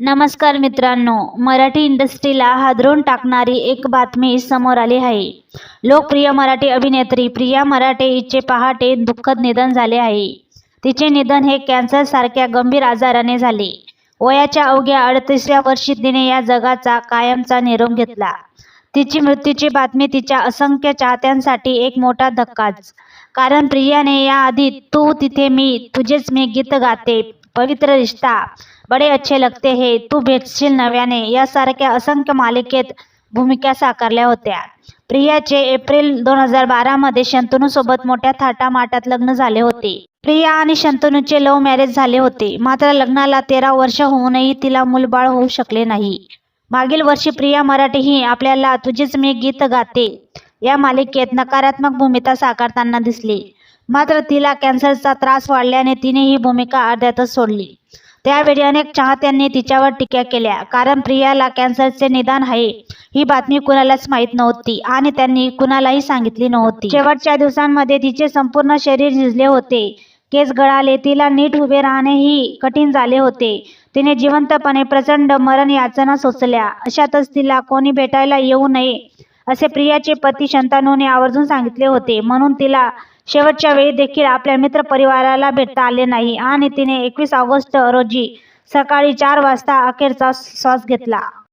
नमस्कार मित्रांनो मराठी इंडस्ट्रीला हादरून टाकणारी एक बातमी समोर आली आहे. लोकप्रिय मराठी अभिनेत्री प्रिया मराठे हिचे पहाटे दुःखद निधन झाले आहे. तिचे निधन हे कॅन्सरसारख्या गंभीर आजाराने झाले. वयाच्या अवघ्या अडतीसव्या वर्षी तिने या जगाचा कायमचा निरोप घेतला. तिची मृत्यूची बातमी तिच्या असंख्य चाहत्यांसाठी एक मोठा धक्काच. कारण प्रियाने याआधी तू तिथे मी तुझेच मी गीत गाते पवित्र रिश्ता. बडे अच्छे लगते हे. तू भेटशील नव्याने. यासारख्या असंख्य मालिकेत भूमिका साकारल्या होत्या. प्रियाचे एप्रिल दोन हजार बारामध्ये शंतनूसोबत मोठ्या थाटामाटात लग्न झाले होते. प्रिया आणि शंतनूचे लव्ह मॅरेज झाले होते. मात्र लग्नाला तेरा वर्ष होऊनही तिला मूलबाळ होऊ शकले नाही. मागील वर्षी प्रिया मराठी ही आपल्याला तुझीच मी गीत गाते. या मालिकेत नकारात्मक भूमिका साकारताना दिसली. मात्र तिला कॅन्सरचा त्रास वाढल्याने तिने ही भूमिका अर्ध्यातच सोडली. त्यावेळी अनेक चाहत्यांनी तिच्यावर टीका केल्या कारण प्रियाला कॅन्सरचे निदान आहे ही बातमी कुणालाच माहीत नव्हती आणि त्यांनी कुणालाही सांगितली नव्हती. शेवटच्या दिवसांमध्ये तिचे संपूर्ण शरीर झिजले होते केस गळाले तिला नीट उभे राहणेही कठीण झाले होते. तिने जिवंतपणे प्रचंड मरण याचना सोसल्या अशातच तिला कोणी भेटायला येऊ नये असे प्रियाचे पती शंतनूने आवर्जून सांगितले होते म्हणून तिला शेवटच्या वेळी देखील आपल्या मित्रपरिवाराला भेटता आले नाही आणि तिने एकवीस ऑगस्ट रोजी सकाळी चार वाजता अखेरचा श्वास घेतला.